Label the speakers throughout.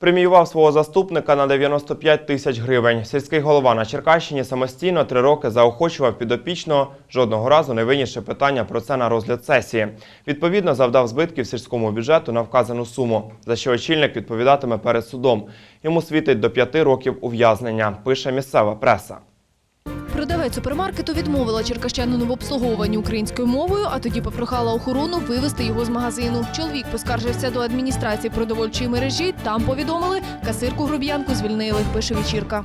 Speaker 1: Преміював свого заступника на 95 тисяч гривень. Сільський голова на Черкащині самостійно три роки заохочував підопічного, жодного разу не винісши питання про це на розгляд сесії. Відповідно, завдав збитків сільському бюджету на вказану суму, за що очільник відповідатиме перед судом. Йому світить до п'яти років ув'язнення, пише місцева преса.
Speaker 2: Продавець супермаркету відмовила черкащанину в обслуговуванні українською мовою, а тоді попрохала охорону вивезти його з магазину. Чоловік поскаржився до адміністрації продовольчої мережі. Там повідомили, касирку груб'янку звільнили. Пише вечірка.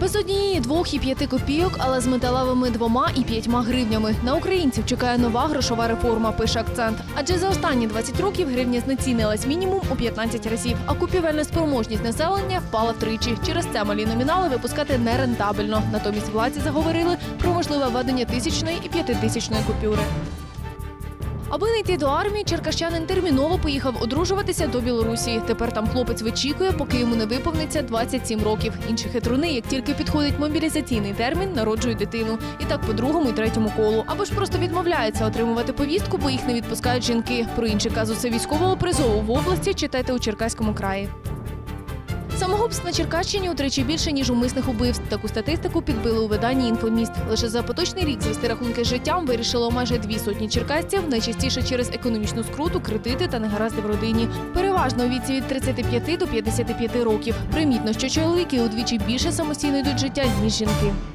Speaker 2: Без однієї, двох і п'яти копійок, але з металевими двома і п'ятьма гривнями. На українців чекає нова грошова реформа, пише акцент. Адже за останні 20 років гривня знецінилась мінімум у 15 разів, а купівельна спроможність населення впала втричі. Через це малі номінали випускати нерентабельно. Натомість владці заговорили про можливе введення тисячної і п'ятитисячної купюри. Аби не йти до армії, черкащанин терміново поїхав одружуватися до Білорусі. Тепер там хлопець вичікує, поки йому не виповниться 27 років. Інші хитруни, як тільки підходить мобілізаційний термін, народжують дитину. І так по другому і третьому колу. Або ж просто відмовляються отримувати повістку, бо їх не відпускають жінки. Про інші казуси військового призову в області читайте у Черкаському краї. Самогубств на Черкащині утричі більше ніж умисних убивств. Таку статистику підбили у виданні інфоміст. Лише за поточний рік звести рахунки життям вирішило майже дві сотні черкасців, найчастіше через економічну скруту, кредити та негаразди в родині. Переважно у віці від 35 до 55 років. Примітно, що чоловіки удвічі більше самостійно йдуть життя ніж жінки.